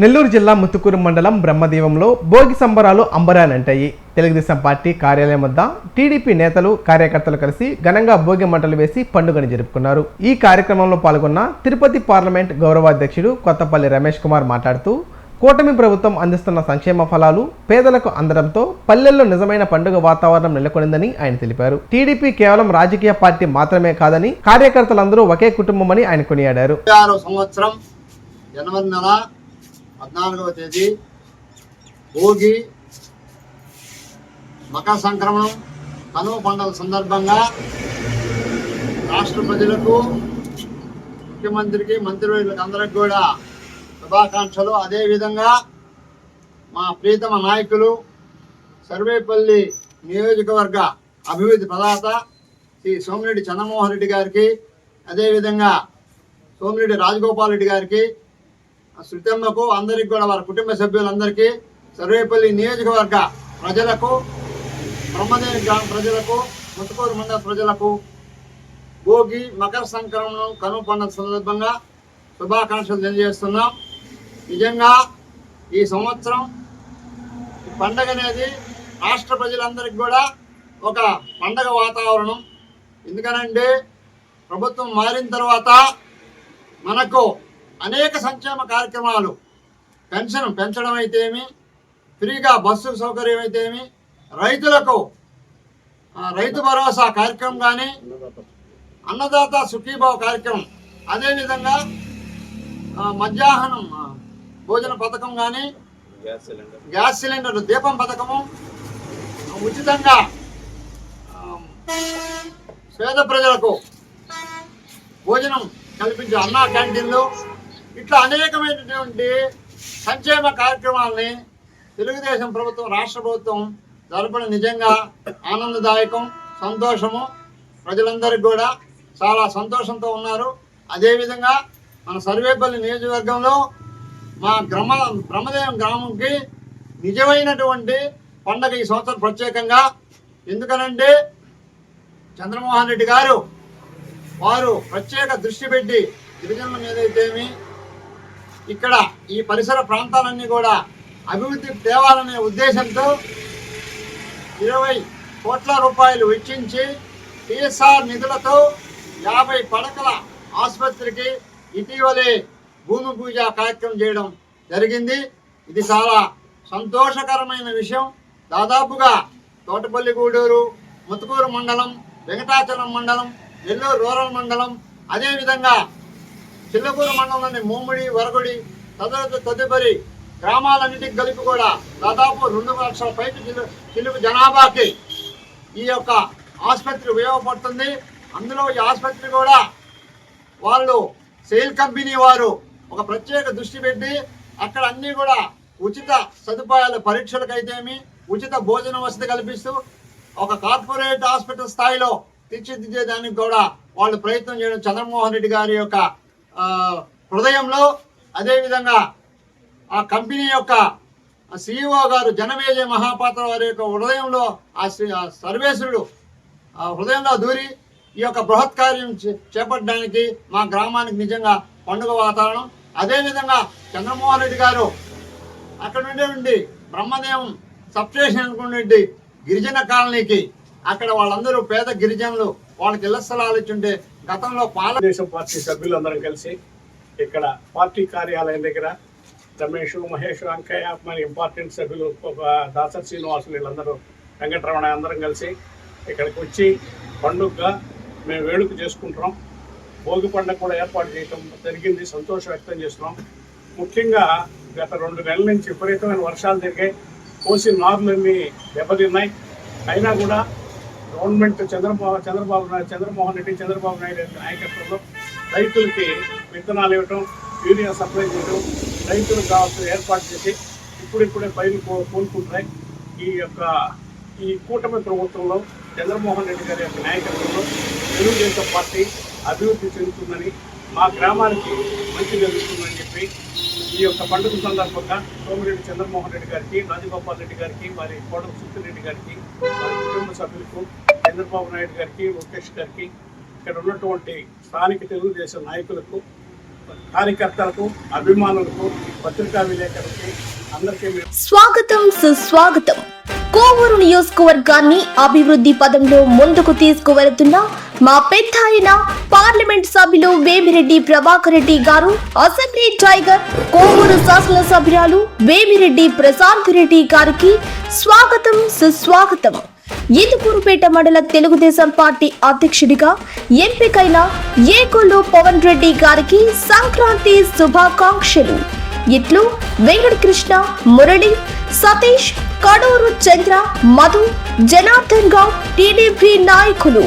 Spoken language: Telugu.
నెల్లూరు జిల్లా ముత్తుకూరు మండలం బ్రహ్మదీవంలో భోగి సంబరాలు అంబరానంటాయి తెలుగుదేశం పార్టీ కార్యాలయం వద్ద టీడీపీ నేతలు కార్యకర్తలు కలిసి ఘనంగా భోగి మంటలు వేసి పండుగను జరుపుకున్నారు. ఈ కార్యక్రమంలో పాల్గొన్న తిరుపతి పార్లమెంట్ గౌరవాధ్యక్షుడు కొత్తపల్లి రమేష్ కుమార్ మాట్లాడుతూ కూటమి ప్రభుత్వం అందిస్తున్న సంక్షేమ ఫలాలు పేదలకు అందడంతో పల్లెల్లో నిజమైన పండుగ వాతావరణం నెలకొనిందని ఆయన తెలిపారు. టీడీపీ కేవలం రాజకీయ పార్టీ మాత్రమే కాదని కార్యకర్తలందరూ ఒకే కుటుంబమని ఆయన కొనియాడారు. సంవత్సరం జనవరి నెల పద్నాలుగవ తేదీ భోగి మకర సంక్రమణం కనుమ పండుగ సందర్భంగా రాష్ట్ర ప్రజలకు ముఖ్యమంత్రికి మంత్రివర్యులకు అందరికి కూడా శుభాకాంక్షలు. అదేవిధంగా మా ప్రీతమ నాయకులు సర్వేపల్లి నియోజకవర్గ అభివృద్ధి ప్రదాత శ్రీ సోమిరెడ్డి చంద్రమోహన్ రెడ్డి గారికి అదేవిధంగా సోమిరెడ్డి రాజగోపాల్ రెడ్డి గారికి శృతమ్మకు అందరికి కూడా వారి కుటుంబ సభ్యులందరికీ సర్వేపల్లి నియోజకవర్గ ప్రజలకు బ్రహ్మదేవి గ్రామ ప్రజలకు ముతుకూరు మండల ప్రజలకు భోగి మకర సంక్రమణం కనుమ పండుగ సందర్భంగా శుభాకాంక్షలు తెలియజేస్తున్నాం. నిజంగా ఈ సంవత్సరం పండగ అనేది రాష్ట్ర ప్రజలందరికీ కూడా ఒక పండగ వాతావరణం. ఎందుకనంటే ప్రభుత్వం మారిన తర్వాత మనకు అనేక సంక్షేమ కార్యక్రమాలు. పెన్షన్ పెంచడం అయితేమి ఫ్రీగా బస్సు సౌకర్యం అయితేమి రైతులకు రైతు భరోసా కార్యక్రమం కానీ అన్నదాత సుఖీభావ కార్యక్రమం. అదేవిధంగా మధ్యాహ్నం భోజన పథకం కానీ గ్యాస్ సిలిండర్. దీపం పథకము ఉచితంగా పేద ప్రజలకు భోజనం కల్పించే అన్నా క్యాంటీన్లు ఇట్లా అనేకమైనటువంటి సంక్షేమ కార్యక్రమాలని తెలుగుదేశం ప్రభుత్వం రాష్ట్ర ప్రభుత్వం జరపడం నిజంగా ఆనందదాయకం సంతోషము. ప్రజలందరికీ కూడా చాలా సంతోషంతో ఉన్నారు. అదేవిధంగా మన సర్వేపల్లి నియోజకవర్గంలో మా గ్రమ బ్రహ్మదేవం గ్రామంకి నిజమైనటువంటి పండగ ఈ సంవత్సరం ప్రత్యేకంగా. ఎందుకనంటే చంద్రమోహన్ రెడ్డి గారు వారు ప్రత్యేక దృష్టి పెట్టి గిరిజనుల మీద అయితేమి ఇక్కడ ఈ పరిసర ప్రాంతాలన్నీ కూడా అభివృద్ధి తేవాలనే ఉద్దేశంతో ఇరవై కోట్ల రూపాయలు వెచ్చించి టీఎస్ఆర్ నిధులతో యాభై పడకల ఆసుపత్రికి ఇటీవలే భూమి పూజ కార్యక్రమం చేయడం జరిగింది. ఇది చాలా సంతోషకరమైన విషయం. దాదాపుగా తోటపల్లి గూడూరు ముతుకూరు మండలం వెంకటాచలం మండలం నెల్లూరు రూరల్ మండలం అదేవిధంగా చిల్లకూరు మండలంలోని మూమిడి వరగుడి తదితర తదుపరి గ్రామాలన్నిటికి కలిపి కూడా దాదాపు రెండు లక్షల పైకి చిలు చిలుపు జనాభాకి ఈ యొక్క ఆసుపత్రి ఉపయోగపడుతుంది. అందులో ఈ ఆసుపత్రి కూడా వాళ్ళు సెయిల్ కంపెనీ వారు ఒక ప్రత్యేక దృష్టి పెట్టి అక్కడ అన్నీ కూడా ఉచిత సదుపాయాలు పరీక్షలకైతేమి ఉచిత భోజన వసతి కల్పిస్తూ ఒక కార్పొరేట్ హాస్పిటల్ స్థాయిలో తీర్చిదిద్దేదానికి కూడా వాళ్ళు ప్రయత్నం చేయడం చంద్రమోహన్ రెడ్డి గారి యొక్క హృదయంలో అదేవిధంగా ఆ కంపెనీ యొక్క సిఇఓ గారు జనమేజయ మహాపాత్ర వారి యొక్క హృదయంలో ఆ శ్రీ- ఆ సర్వేశ్వరుడు ఆ హృదయంలో దూరి ఈ యొక్క బృహత్ కార్యం చే- చేపట్టడానికి మా గ్రామానికి నిజంగా పండుగ వాతావరణం. అదేవిధంగా చంద్రమోహన్ రెడ్డి గారు అక్కడ నుండి నుండి బ్రహ్మదేవం సబ్స్టేషన్ అనుకున్నటువంటి గిరిజన కాలనీకి అక్కడ వాళ్ళందరూ పేద గిరిజనులు వాళ్ళకి ఇళ్ళ స్థలాలు ఇచ్చుంటే గతంలో పాలదేశం పార్టీ సభ్యులందరం కలిసి ఇక్కడ పార్టీ కార్యాలయం దగ్గర రమేష్ మహేష్ వెంకయ్య మన ఇంపార్టెంట్ సభ్యులు ఒక దాసర్ శ్రీనివాసులు వీళ్ళందరూ వెంకటరమణ అందరం కలిసి ఇక్కడికి వచ్చి పండుగగా మేము వేడుక చేసుకుంటున్నాం. భోగి పండుగ కూడా ఏర్పాటు చేయటం జరిగింది. సంతోషం వ్యక్తం చేస్తున్నాం. ముఖ్యంగా గత రెండు నెలల నుంచి విపరీతమైన వర్షాలు జరిగాయి కోసి నార్లన్నీ దెబ్బతిన్నాయి. అయినా కూడా గవర్నమెంట్ చంద్రబాబు చంద్రబాబు నాయుడు చంద్రమోహన్ రెడ్డి చంద్రబాబు నాయుడు నాయకత్వంలో రైతులకి విత్తనాలు ఇవ్వటం యూరియా సప్లై చేయడం రైతులకు కావాల్సిన ఏర్పాటు చేసి ఇప్పుడిప్పుడే పైరు కో- కోలుకుంటున్నాయి. ఈ యొక్క ఈ కూటమి ప్రభుత్వంలో చంద్రమోహన్ రెడ్డి గారి యొక్క నాయకత్వంలో తెలుగుదేశం పార్టీ అభివృద్ధి చెందుతుందని మా గ్రామానికి మంచి జరుగుతుందని చెప్పి ఈ యొక్క పండుగ సందర్భంగా సోమిరెడ్డి చంద్రమోహన్ రెడ్డి గారికి రాజగోపాల్ రెడ్డి గారికి మరి కోటం సుత్తిరెడ్డి గారికి వారి కుటుంబ సభ్యులకు చంద్రబాబు నాయుడు గారికి లోకేష్ గారికి ఇక్కడ ఉన్నటువంటి స్థానిక తెలుగుదేశం నాయకులకు కార్యకర్తలకు అభిమానులకు పత్రికా విలేకరులకి అందరికీ స్వాగతం సుస్వాగతం. కోవూరు నియోజకవర్గాన్ని అభివృద్ధి పదంలో ముందుకు తీసుకువెళుతున్న మా పెద్ద ఆయన పార్లమెంట్ సభ్యులు వేమిరెడ్డి ప్రభాకర్ రెడ్డి గారు అసెంబ్లీ టైగర్ కోవూరు శాసనసభ్యురాలు వేమిరెడ్డి ప్రశాంత్ రెడ్డి గారికి స్వాగతం సుస్వాగతం. ఈదుకూరుపేట మండల తెలుగుదేశం పార్టీ అధ్యక్షుడిగా ఎంపికైన ఏకొల్లు పవన్ రెడ్డి గారికి సంక్రాంతి శుభాకాంక్షలు. ఇట్లు వెంకటకృష్ణ మురళి సతీష్ కడూరు చంద్ర మధు జనార్దన్ గౌడ్ టీడీపీ నాయకులు.